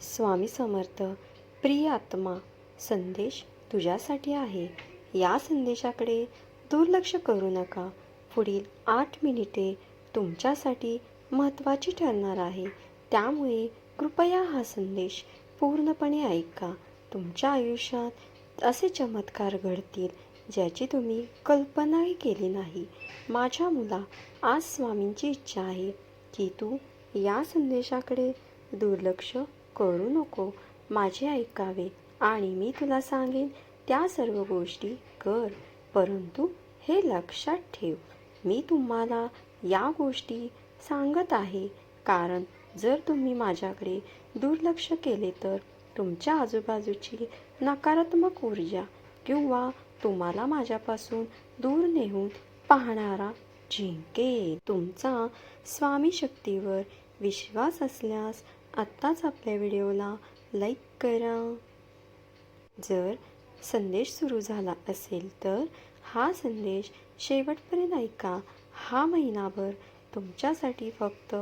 स्वामी समर्थ प्रिय आत्मा संदेश तुझ्यासाठी आहे. या संदेशाकडे दुर्लक्ष करू नका. पुढील आठ मिनिटे तुमच्यासाठी महत्त्वाची ठरणार आहे. त्यामुळे कृपया हा संदेश पूर्णपणे ऐका. तुमच्या आयुष्यात असे चमत्कार घडतील ज्याची तुम्ही कल्पनाही केली नाही. माझ्या मुला आज स्वामींची इच्छा आहे की तू या संदेशाकडे दुर्लक्ष करू नको. माझे ऐकावे आणि मी तुला सांगेन त्या सर्व गोष्टी कर. परंतु हे लक्षात ठेव. मी तुम्हाला या गोष्टी सांगत आहे. कारण जर तुम्ही माझ्याकडे दुर्लक्ष केले तर तुमच्या आजूबाजूची नकारात्मक ऊर्जा किंवा तुम्हाला माझ्यापासून दूर नेऊन पाहणारा जिंके तुमचा स्वामी शक्तीवर विश्वास असल्यास आत्ताच आपल्या व्हिडिओला लाईक करा. जर संदेश सुरू झाला असेल तर हा संदेश शेवटपर्यंत ऐका. हा महिनाभर तुमच्यासाठी फक्त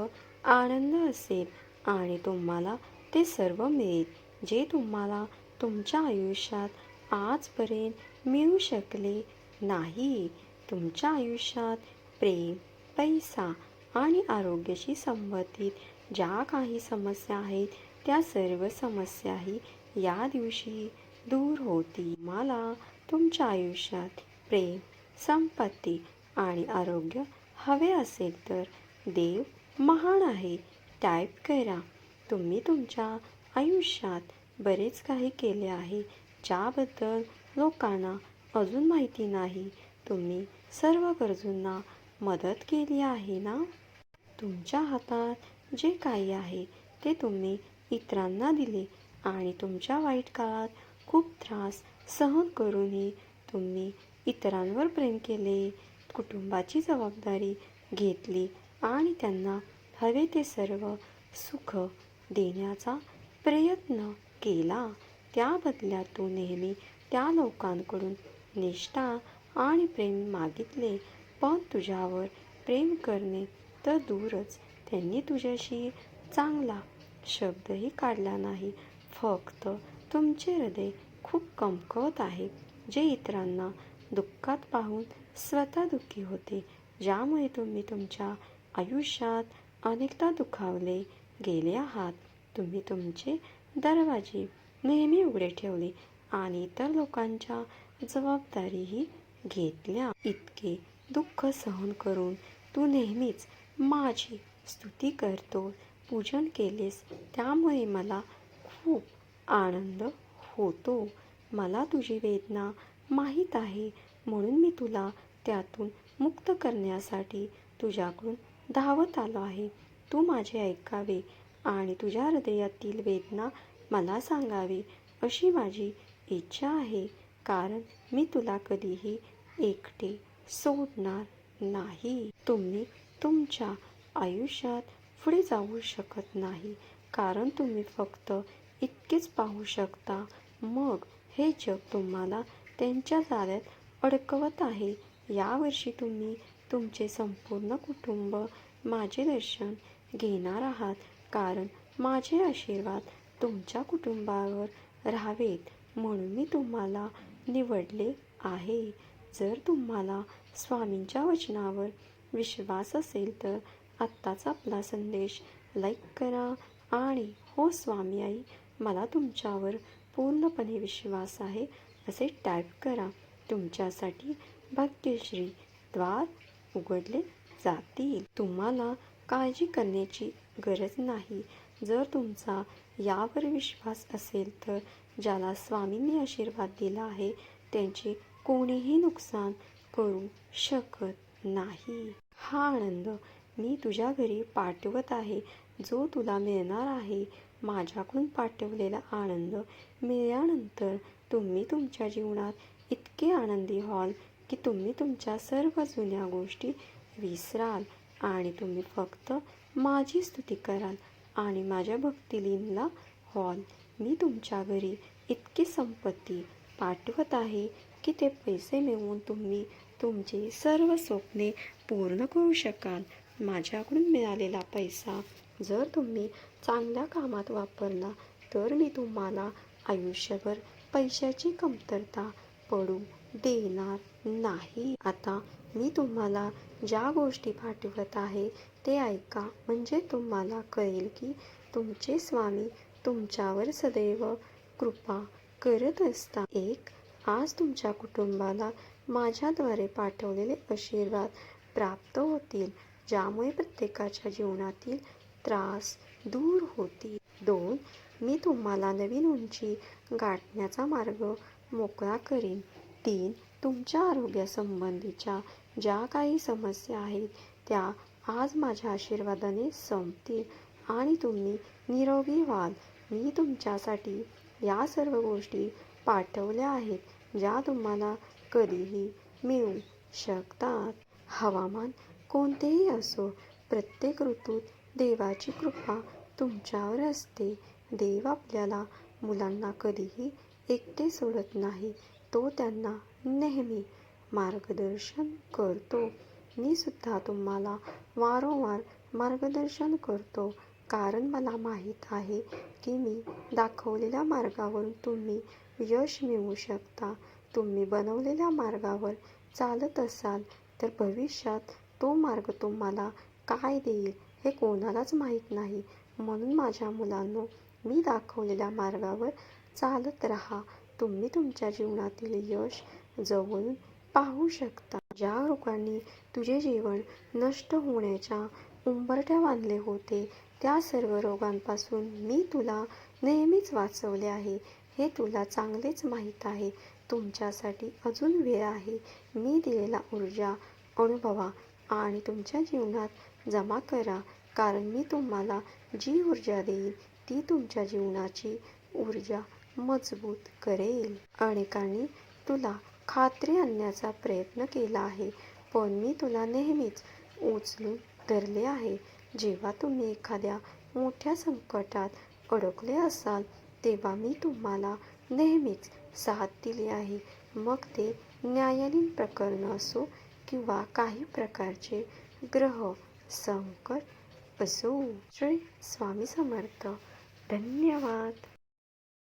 आनंद असेल आणि तुम्हाला ते सर्व मिळेल जे तुम्हाला तुमच्या आयुष्यात आजपर्यंत मिळू शकले नाही. तुमच्या आयुष्यात प्रेम पैसा आणि आरोग्याशी संबंधित ज्या काही समस्या आहेत त्या सर्व समस्याही या दिवशी दूर होती. मला तुमच्या आयुष्यात प्रेम संपत्ती आणि आरोग्य हवे असेल तर देव महान आहे. टाईप करा. तुम्ही तुमच्या आयुष्यात बरेच काही केले आहे ज्याबद्दल लोकांना अजून माहिती नाही. तुम्ही सर्व गरजूंना मदत केली आहे ना? तुमच्या हातात जे काही आहे ते तुम्ही इतरांना दिले आणि तुमच्या वाईट काळात खूप त्रास सहन करूनही तुम्ही इतरांवर प्रेम केले कुटुंबाची जबाबदारी घेतली आणि त्यांना हवे ते सर्व सुख देण्याचा प्रयत्न केला. त्या बदल्यात तू नेहमी त्या लोकांकडून निष्ठा आणि प्रेम मागितले पण तुझ्यावर प्रेम करणे तर दूरच त्यांनी तुझ्याशी चांगला शब्दही काढला नाही. फक्त तुमचे हृदय खूप कमकवत आहे. जे इतरांना दुःखात पाहून स्वतः दुःखी होते ज्यामुळे तुम्ही तुमच्या आयुष्यात अनेकदा दुखावले गेले आहात. तुम्ही तुमचे दरवाजे नेहमी उघडे ठेवले आणि इतर लोकांच्या जबाबदारीही घेतल्या. इतके दुःख सहन करून तू नेहमीच माझी स्तुती करतो पूजन केलेस त्यामुळे मला खूप आनंद होतो. मला तुझी वेदना माहीत आहे म्हणून मी तुला त्यातून मुक्त करण्यासाठी तुझ्याकडून धावत आलो आहे. तू माझे ऐकावे आणि तुझ्या हृदयातील वेदना मला सांगावी अशी माझी इच्छा आहे कारण मी तुला कधीही एकटे सोडणार नाही. तुम्ही तुमच्या आयुष्यात पुढे जाऊ शकत नाही. कारण तुम्ही फक्त इतकेच पाहू शकता. मग हे जग तुम्हाला त्यांच्या जाळ्यात अडकवत आहे. यावर्षी तुम्ही तुमचे संपूर्ण कुटुंब माझे दर्शन घेणार आहात. कारण माझे आशीर्वाद तुमच्या कुटुंबावर राहावेत. म्हणून मी तुम्हाला निवडले आहे. जर तुम्हाला स्वामींच्या वचनावर विश्वास असेल तर आत्ताचा आपला संदेश लाईक करा आणि हो स्वामी आई मला तुमच्यावर पूर्णपणे विश्वास आहे असे टाईप करा. तुमच्यासाठी भाग्यश्री द्वार उघडले जातील. तुम्हाला काळजी करण्याची गरज नाही. जर तुमचा यावर विश्वास असेल तर ज्याला स्वामींनी आशीर्वाद दिला आहे त्यांचे कोणीही नुकसान करू शकत नाही. हा आनंद मी तुझ्या घरी पाठवत आहे. जो तुला मिळणार आहे. माझ्याकडून पाठवलेला आनंद मिळाल्यानंतर तुम्ही तुमच्या जीवनात इतके आनंदी व्हाल की तुम्ही तुमच्या सर्व जुन्या गोष्टी विसराल आणि तुम्ही फक्त माझी स्तुती कराल आणि माझ्या भक्तिलीनला व्हाल. मी तुमच्या घरी इतकी संपत्ती पाठवत आहे की ते पैसे मिळवून तुम्ही तुमची सर्व स्वप्ने पूर्ण करू शकाल. माझ्याकडून मिळालेला पैसा जर तुम्ही चांगल्या कामात वापरला तर मी तुम्हाला आयुष्यभर पैशाची कमतरता पडू देणार नाही. आता मी तुम्हाला ज्या गोष्टी पाठवत आहे ते ऐका. म्हणजे तुम्हाला कळेल की तुमचे स्वामी तुमच्यावर सदैव कृपा करत असता एक आज तुमच्या कुटुंबाला माझ्याद्वारे पाठवलेले आशीर्वाद प्राप्त होतील. ज्यामुळे प्रत्येकाच्या जीवनातील त्रास दूर होतील. दोन मी तुम्हाला नवीन उंची गाठण्याचा मार्ग मोकळा करीन. तीन तुमच्या आरोग्यासंबंधीच्या ज्या काही समस्या आहेत त्या आज माझ्या आशीर्वादाने संपतील आणि तुम्ही निरोगी व्हाल. मी तुमच्यासाठी या सर्व गोष्टी पाठवल्या आहेत ज्या तुम्हाला कधीही मिळू शकतात. हवामान कोणतेही असो प्रत्येक ऋतूत देवाची कृपा तुमच्यावर असते. देव आपल्याला मुलांना कधीही एकटे सोडत नाही तो त्यांना नेहमी मार्गदर्शन करतो. मी सुद्धा तुम्हाला वारंवार मार्गदर्शन करतो. कारण मला माहीत आहे की मी दाखवलेल्या मार्गावरून तुम्ही यश मिळवू शकता. तुम्ही बनवलेल्या मार्गावर चालत असाल तर भविष्यात तो मार्ग तुम्हाला काय देईल हे कोणालाच माहीत नाही. म्हणून माझ्या मुलांनो मी दाखवलेल्या मार्गावर चालत राहा. तुम्ही तुमच्या जीवनातील यश जवळून पाहू शकता. ज्या लोकांनी तुझे जीवन नष्ट होण्याच्या उंबरठ्या बांधले होते त्या सर्व रोगांपासून मी तुला नेहमीच वाचवले आहे. हे तुला चांगलेच माहीत आहे. तुमच्यासाठी अजून वेळ आहे. मी दिलेला ऊर्जा अनुभवा. आणि तुमच्या जीवनात जमा करा कारण मी तुम्हाला जी ऊर्जा देईल ती तुमच्या जीवनाची ऊर्जा मजबूत करेल. अनेकांनी तुला खात्री आणण्याचा प्रयत्न केला आहे पण मी तुला नेहमीच उचलून धरले आहे. जेव्हा तुम्ही एखाद्या मोठ्या संकटात अडकले असाल तेव्हा मी तुम्हाला नेहमीच साथ दिली आहे. मग ते न्यायालयीन प्रकरण असो किंवा काही प्रकारचे ग्रह संकट असो श्री स्वामी समर्थ. धन्यवाद.